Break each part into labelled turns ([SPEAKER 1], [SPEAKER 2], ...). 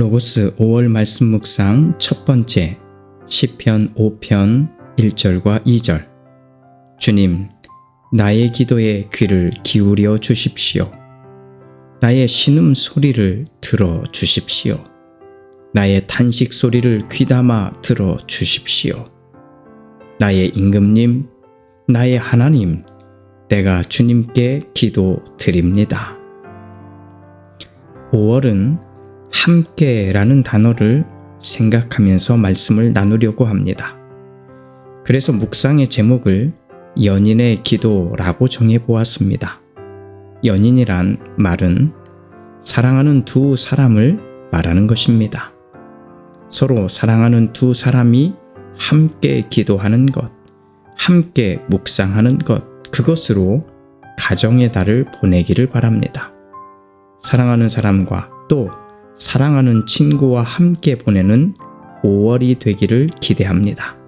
[SPEAKER 1] 로고스 5월 말씀 묵상 첫 번째 시편 5편 1절과 2절 주님 나의 기도에 귀를 기울여 주십시오. 나의 신음 소리를 들어 주십시오. 나의 탄식 소리를 귀담아 들어 주십시오. 나의 임금님, 나의 하나님, 내가 주님께 기도 드립니다. 5월은 함께라는 단어를 생각하면서 말씀을 나누려고 합니다. 그래서 묵상의 제목을 연인의 기도라고 정해보았습니다. 연인이란 말은 사랑하는 두 사람을 말하는 것입니다. 서로 사랑하는 두 사람이 함께 기도하는 것, 함께 묵상하는 것, 그것으로 가정의 달을 보내기를 바랍니다. 사랑하는 사람과 또 사랑하는 친구와 함께 보내는 5월이 되기를 기대합니다.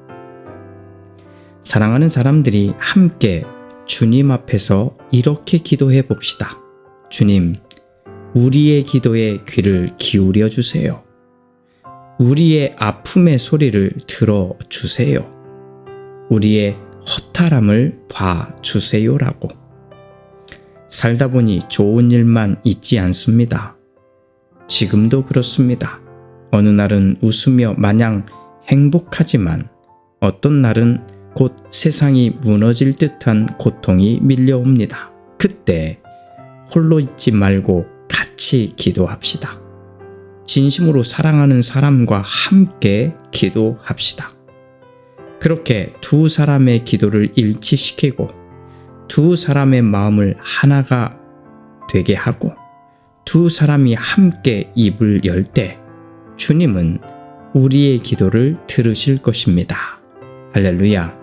[SPEAKER 1] 사랑하는 사람들이 함께 주님 앞에서 이렇게 기도해 봅시다. 주님, 우리의 기도에 귀를 기울여 주세요. 우리의 아픔의 소리를 들어 주세요. 우리의 허탈함을 봐 주세요라고. 살다 보니 좋은 일만 있지 않습니다. 지금도 그렇습니다. 어느 날은 웃으며 마냥 행복하지만 어떤 날은 곧 세상이 무너질 듯한 고통이 밀려옵니다. 그때 홀로 있지 말고 같이 기도합시다. 진심으로 사랑하는 사람과 함께 기도합시다. 그렇게 두 사람의 기도를 일치시키고 두 사람의 마음을 하나가 되게 하고 두 사람이 함께 입을 열 때 주님은 우리의 기도를 들으실 것입니다. 할렐루야.